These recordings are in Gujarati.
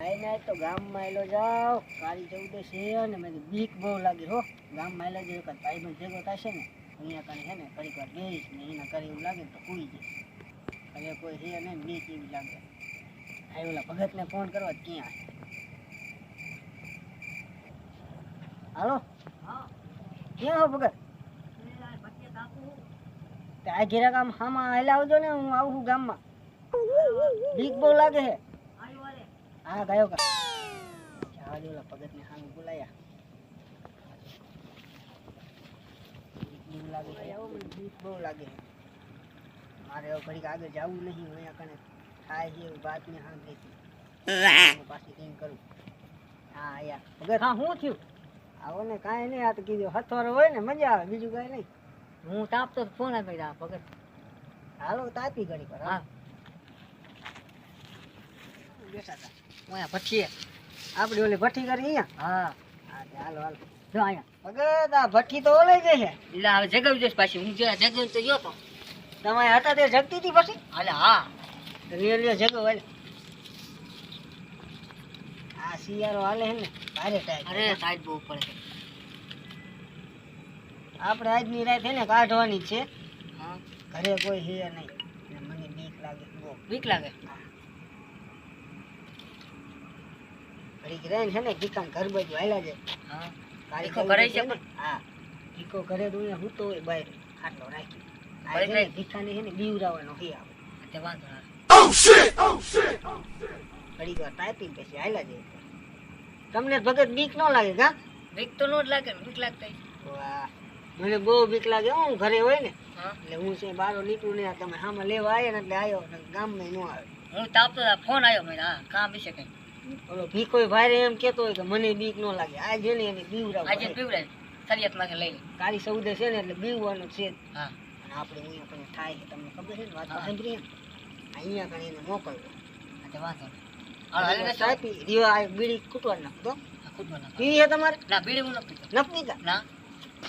આઈને આજ તો જાવ કાળી ચૌદશ છે ને મેં બીક બહુ લાગી હો. ગામમાં આયલો જો એક ભાઈ ભેગો થશે ને અહીંયા કાંઈ છે ને ઘડીક વાર બેસીશ ને એના કરે એવું લાગે તો કૂઈ જાય. હવે કોઈ છે નહીં બીક એવી લાગે. આ ઓલા ભગતને ફોન કરવા ક્યાં હાલો? ક્યાં હો ભગત? આ ઘેરા ગામ હામાં આવજો ને હું આવું ગામ ગામમાં. બીક બહુ લાગે છે હા ગયો કા જવા દે ઓલા ભગતને સામે બોલાયા બીક બહુ લાગે છે આવો મને બીક બહુ લાગે છે મારે હવે ઘડીક આગળ જવું નહીં હું અહીંયા કને થાય છે એવું વાત ને સાંભળી હતી હું પાછી કંઈ કરું હા આયા ભગત હા શું થયું આવો ને કાંઈ નહીં આ તો કીધું હથવારો હોય ને મજા આવે બીજું કાંઈ નહીં હું તાપતો ફોન આપી દા ભગત હાલો તાપી ઘડી પર હા બેઠા હતા ઓયા ભઠ્ઠીએ આપડી ઓલી ભઠ્ઠી કરી અહીંયા? હા. હાલો હાલો. જો અહીંયા. ભગત ભઠ્ઠી તો ઓલાઈ ગઈ છે. એટલે હવે જગાવી દઈશ પાછી. હું જ્યાં જગાવી તો ગયો તો. તમારે હતા તે જગતી હતી પછી? હાલે હા. લ્યો જગો હાલ. આ શિયાળો હાલે હે ને ભારે ટાઈમ અરે બહુ પડે આપણે આજની રાત હે ને કાઢવાની છે. હા. ઘરે કોઈ હે નહીં. મને બીક લાગે બહુ. બીક લાગે? ઘડીક રહે છે ને ભીખાને ઘર બાજુ હાલ્યા જાય. હા. ભીખો છે પણ. હા. ભીખો ઘરે તો હું તો બહાર ખાટલો રાખી. આ ઘરે છે. ને જાય? છે ને બીવરાવવાનો હી આવે. તે વાંધો ના ઘડીક વાર ટાઈપિંગ પછી હાલ્યા જાય. તમને ભગત બીક ન લાગે કા? બીક તો નો જ લાગે બીક લાગતા વાહ. મને બહુ બીક લાગે હું ઘરે હોય ને એટલે હું છે બારો નીકળું ને તમે સામે લેવા આવ્યા ને એટલે આવ્યો ને ગામમાં ન આવે. હું તાપતો ફોન આવ્યો મને હા કામ વિશે કઈ. ઓલો ભીખોય ભારે એમ કેતો હોય કે મને બીક નો લાગે. આ છે ને એને બીવરાવ આજે બીવરાય સરિયત માંગે લઈ લે. કાળી સૌદે છે ને એટલે બીવવાનો છે હા. અને આપણે અહીંયા પણ થાય કે તમને ખબર છે ને વાત સાંભળી અહીંયા કણે એને મોકલવો તે વાંધો હાલો હાલે સાપી રીવા આ બીડી કૂટવા નાખ દો. ખુદ બનાવ પીવી છે તમારે? ના બીડી હું નથી પીતો ન પીતા ના.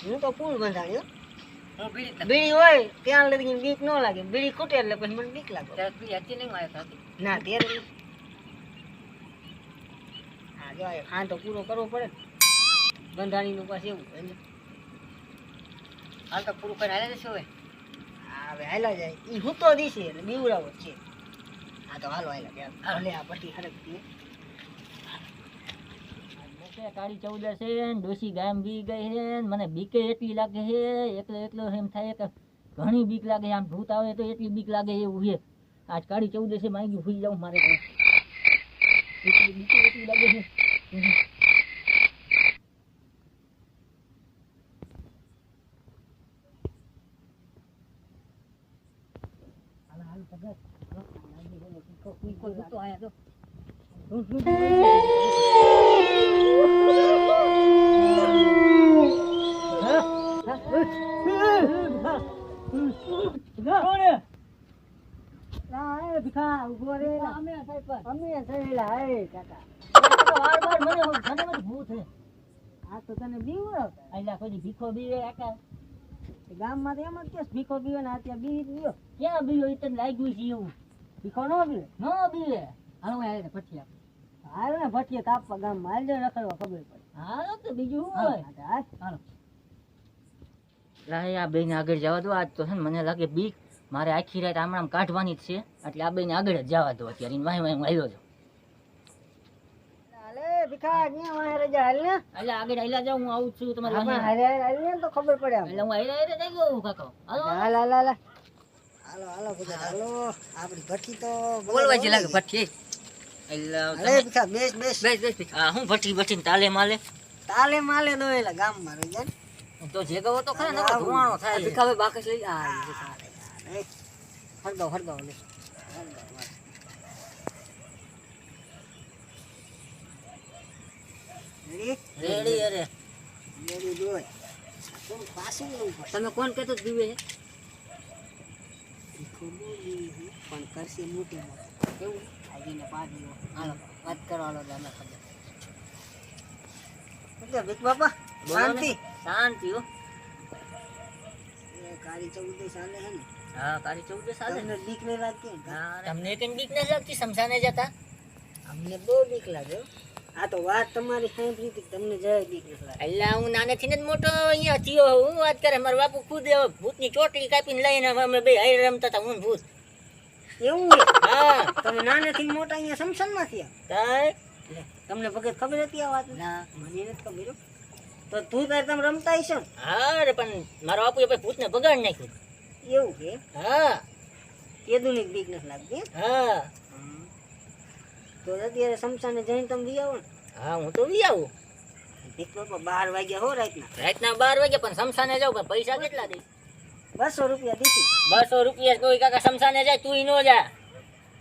હું તો પૂર્ણ બંધાણ્યો. હું બીડી બીડી હોય ત્યાં લગી બીક ન લાગે. બીડી કૂટે એટલે પછી મને બીક લાગે. ત્યારે બીડી હતી નહીં આવ્યો ના ત્યારે નહીં. હા જો આ ખાંડ તો પૂરો કરવો પડે બંધાણીનું પાછું એવું હોય હાલ તો પૂરું કરીને હાલે જશે હવે. હા, જાય. તો એટલે કાળી ચૌદ છે ડોસી ગામ બી ગઈ છે મને બીકે એટલી લાગે છે એકલો એકલો એમ થાય કે ઘણી બીક લાગે આમ ભૂત આવે તો એટલી બીક લાગે એવું છે. આજ કાળી ચૌદ છે માંગી ભૂલી જાઉં મારે એટલી બીકે એટલી લાગે છે હાલો હાલો ભગત કોઈ ભૂત તો આયા તો અમે થયેલા હે કાકા આ તો તને બીવડાવતા ભીખો બીવે આકા ગામમાં તો એમ જ ભીખો બીવે ને અત્યારે બીવી બીયો ક્યાં બીવે એ તને લાગ્યું છે એવું ભીખો ન બીવે ન બીવે હાલો હું આયા પછી હાલ ને ભઠીએ કાપવા ગામ માલ દે રખડવા ખબર પડે. હાલો તો બીજું શું હોય? હાલો લાય આ બેન આગળ જવા દો આજ તો છે ને મને લાગે બીક. મારે આખી રાત આમ આમ કાઢવાની જ છે એટલે આ બેન આગળ જ જવા દો અત્યારે. વાય વાય આવ્યો છું. હાલે ભીખા ક્યાં વાહે રજા? હાલ ને. એટલે આગળ આયલા જાઉં હું આવું જ છું તમારે આપણે વાહે. હાલે હાલે હાલ ને તો ખબર પડે આમ. એટલે હું આયલા આયલા થઈ ગયો કાકો. હાલો હાલ. હાલ હાલ હાલો હાલો. બધા હાલો આપણી ભઠ્ઠી તો બોલવા છે લાગે ભઠ્ઠી. હા હું ભઠ્ઠી ભઠ્ઠી તાલે માલે? તાલે માલે નો એલા ગામમાં રહી જાય તો જે ગવો તો ખરા ને ધુવાણો થાય. ભીખાભાઈ બાકસ લઈ આ એ, હળગાવ હળગાવ લે. રેડી? અરે. રેડી પડે તમે કોણ કહેતો દીવે છે? પણ કરશે મોટી મોટી. કેવું? આવીને હાલો વાત કરવાનો અમે ખબર બાપા? શાંતિ? શાંતિ હો. એ કાળી ચૌદે ચાલે છે ને. હા કાળી ચૌદ સાલે. તમને બીક નહીં લાગતી? તમને કેમ બીક નહીં લાગતી સમસાને જતા? અમને બહુ બીક લાગે. આ તો વાત તમારી સાંભળી હતી તમને જય નથી એટલે હું નાનેથી ને જ મોટો અહીંયા થયો હું વાત કરે મારા બાપુ ખુદ ભૂતની ચોટલી કાપીને લઈને અમે બે હાઈ રમતા હતા હું ભૂત. એવું હા. તમે નાનેથી મોટા અહીંયા સમસનમાં થયા? તમને ભગત ખબર હતી આ વાત ના. મને નથી ખબર તો તું તાર તમે રમતા હશો હા રે પણ મારા બાપુએ એ ભૂતને બગાડી નાખ્યું. એવું કે હા. કેદુની બીક નથી લાગતી હે? તો અત્યારે સમસાને જઈને તમે વી આવો ને. હા હું તો વી આવું. એક બાર વાગ્યા હો રાતના. રાતના બાર વાગે પણ સમસાને જાવ પણ પૈસા કેટલા દઈશ બસો રૂપિયા દીધી. બસો રૂપિયા કોઈ કાકા સમસાને જાય તું ન જા.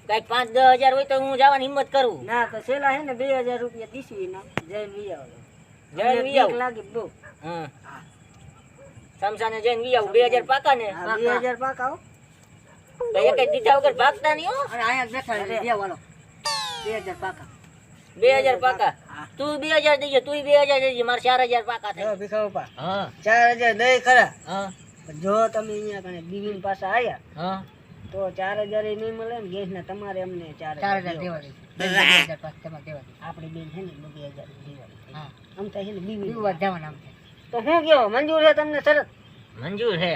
કંઈક પાંચ દસ હજાર હોય તો હું જવાની હિંમત કરું. ના તો છેલ્લા હે ને બે હજાર રૂપિયા દીસવી ના જઈને વી આવો. જઈને વી આવો. લાગે બહુ. હા. સમસાને જઈને વી આવું. બે હજાર પાકા ને? બે હજાર પાક હો. તો એક દીધા વગર ભાગતા નહીં હો? અને અહીંયા બેઠા બે વાળો બે હજાર પાકા. બે હજાર પાકા? તું બે હજાર દેજે તું બે હજાર દેજે મારે ચાર હજાર પાકા થાય. ભીખા બાપા ચાર હજાર દઈ ખરા. જો તમે અહીંયા બીબીન પાસે આવ્યા તો ચાર હજાર એ નહીં મળે ને ગેસ તમારે અમને ચાર હજાર દેવા દેવા આપણી બેન છે ને બે હજાર દેવાની. હા. આમ થાય છે ને બીબી તો. હું કયો? મંજૂર છે તમને સરસ મંજૂર છે.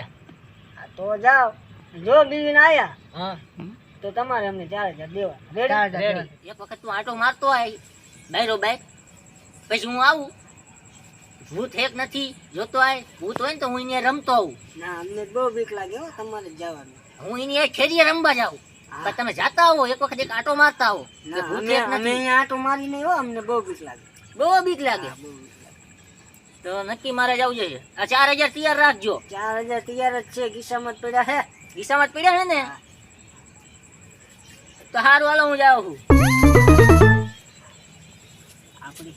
તો જાઓ. જો બીબીન આવ્યા હા. તો તમારે અમને ચાર હજાર દેવા રેડી રેડી એક વખત તું આટો મારતો આય. બાયરો બાય. પછી હું આવું. ભૂત હેક નથી. જોતો આય. ભૂત હોય ને તો હું અહીંયા રમતો આવું. ના અમને બહુ બીક લાગે હો તમારે જવાનું. હું એની ખેરીએ રમવા જાઉં. પણ તમે જાતા આવો. એક વખત એક આટો મારતા આવો. ભૂત અમે હેક નથી. અહીંયા આટો મારી નહીં હો અમને બહુ બીક લાગે. બહુ બીક લાગે. હા. તો નક્કી મારે જવું જોઈએ. આ ચાર હજાર તૈયાર રાખજો. ચાર હજાર તૈયાર જ છે. ગીસામત પડ્યા છે ખિસ્સામાં જ પડ્યા છે ને? તો હારું હાલો હું જાઉં છું. આપણે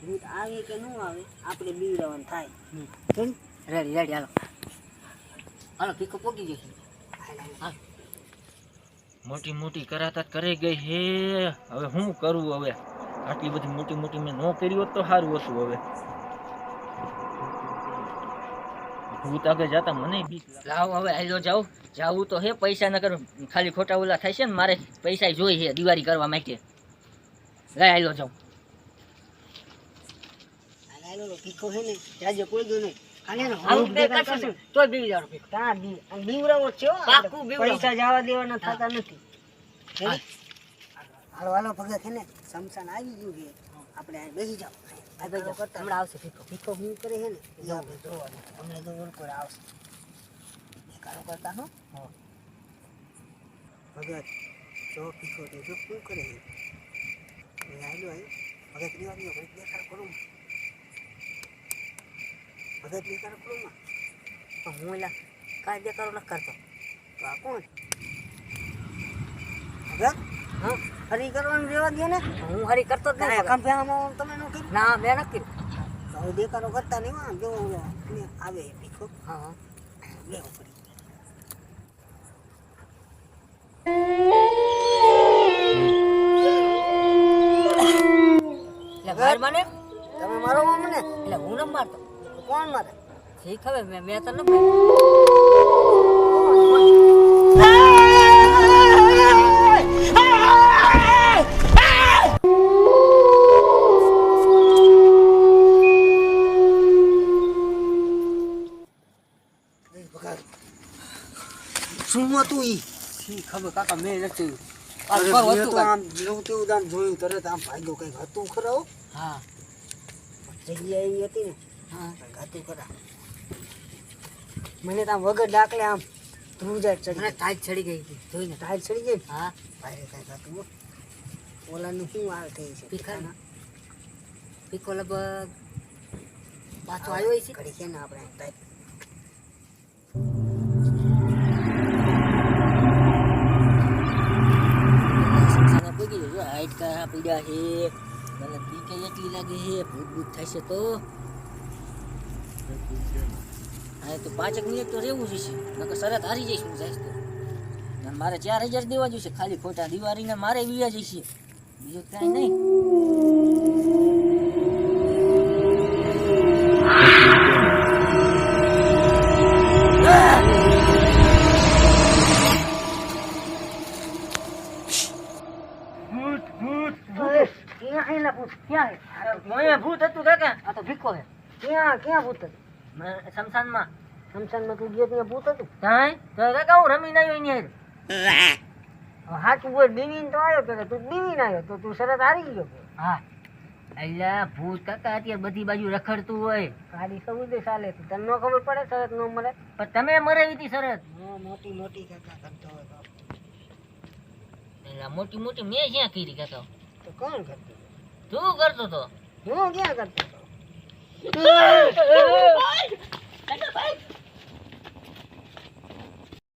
ભૂત આવે કે ન આવે આપણે બીવડાવવાનું થાય. રેડી રેડી હાલો. હાલો પીકો પોગી જશે મોટી મોટી કરાતા કરે ગઈ હે. હવે શું કરવું હવે? આટલી બધી મોટી મોટી મેં ન કરી હોત તો સારું હતું હવે. ભૂત આગળ જતા મને બીક. લાવ હવે હાલો જાઉં જાવું તો હે પૈસા નગર ખાલી ખોટા ઓલા થાય છે ને મારે પૈસા જોઈ છે દિવાળી કરવા માટે. લાય હાલો જાઉં ભીખો છે ને જાજો કોઈ દો નહીં. પૈસા જવા દેવાના થતા નથી. હાલો હાલો ભગત છે ને સમસાન આવી ગયું છે. આપણે બેસી જાઓ બેસી જાઓ. હમણાં આવશે ભીખો. ભીખો હું કરે છે ને આપણે જોવાનું. હમણાં તો ઓળખો આવશે. દેખાડો કરતા હો. ભગત જો ભીખો તો જો શું કરે છે? આયલો આય ભગત લેવા દો ભગત દેખાડ કરો ભગત દેખાડ કરો પણ હું એલા કાંઈ દેખાડો નથી કરતો. તો આ કોણ? ભગત? હા? હરી કરવાનું રહેવા દે ને. હું હરી કરતો જ નહીં ખંભેમાં તમે ન કર્યું? ના મેં નથી તો હવે દેખાડો કરતા નહીં હા જો ને આવે એ ભીખો હા. લેવો પડી એટલે ઘર મને? તમે મારો મને એટલે હું ન મારતો. કોણ મારે? ઠીક હવે મેં મેં તને ખબર કાકા મેં નથી. આમ જેવું તેવું તો આમ જોયું તરત આમ ફાયદો કંઈક હતું ખરો? હા. જગ્યા એવી હતી ને. હા. હતું ખરા. મને તો આમ વગર ડાકલે આમ ધ્રુજાટ ચડી ગઈ. ટાઈટ ચડી ગઈ હતી. જોઈને ટાઈટ ચડી ગઈ હા. ભાઈ કંઈક હતું. ઓલાનું શું આવે થઈ છે? ભીખાના. પીકો લગભગ પાછો આવ્યો છે ઘડી છે ને આપણે ટાઈપ હાડકા પીડા છે મને બીકે એટલી લાગે છે ભૂત ભૂત થશે તો? હા તો પાંચેક મિનિટ તો રહેવું જોઈશે નકર શરત હારી જઈશ હું જઈશ તો. મારે ચાર હજાર દેવા જોઈશે, ખાલી ખોટા દિવાળીને મારે વિયા જઈશે. બીજું કાંઈ નહીં. ક્યાં એલા ભૂત? ક્યાં હે ભૂત હતું કાકા. આ તો ભીખો હે ક્યાં ક્યાં ભૂત હતું? શમશાનમાં. સમસાનમાં તું ગયો ત્યાં ભૂત હતું? કાંઈ? તો કાકા હું રમીને આવ્યો એની હારે. હાચું બોલ બીવીને તો આવ્યો કે તું બીવીને આવ્યો? તો તું શરત હારી ગયો હા. અલ્યા ભૂત કાકા અત્યારે બધી બાજુ રખડતું હોય. ગાડી સમુદ્ર ચાલે તને ન ખબર પડે શરત ન મળે? પણ તમે મરાવી હતી શરત. મોટી મોટી કાકા કરતો તો મોટી મોટી મેં ક્યાં કરી કાકા તો? કોણ કરતો? તું કરતો તો. હું ક્યાં કરતો હતો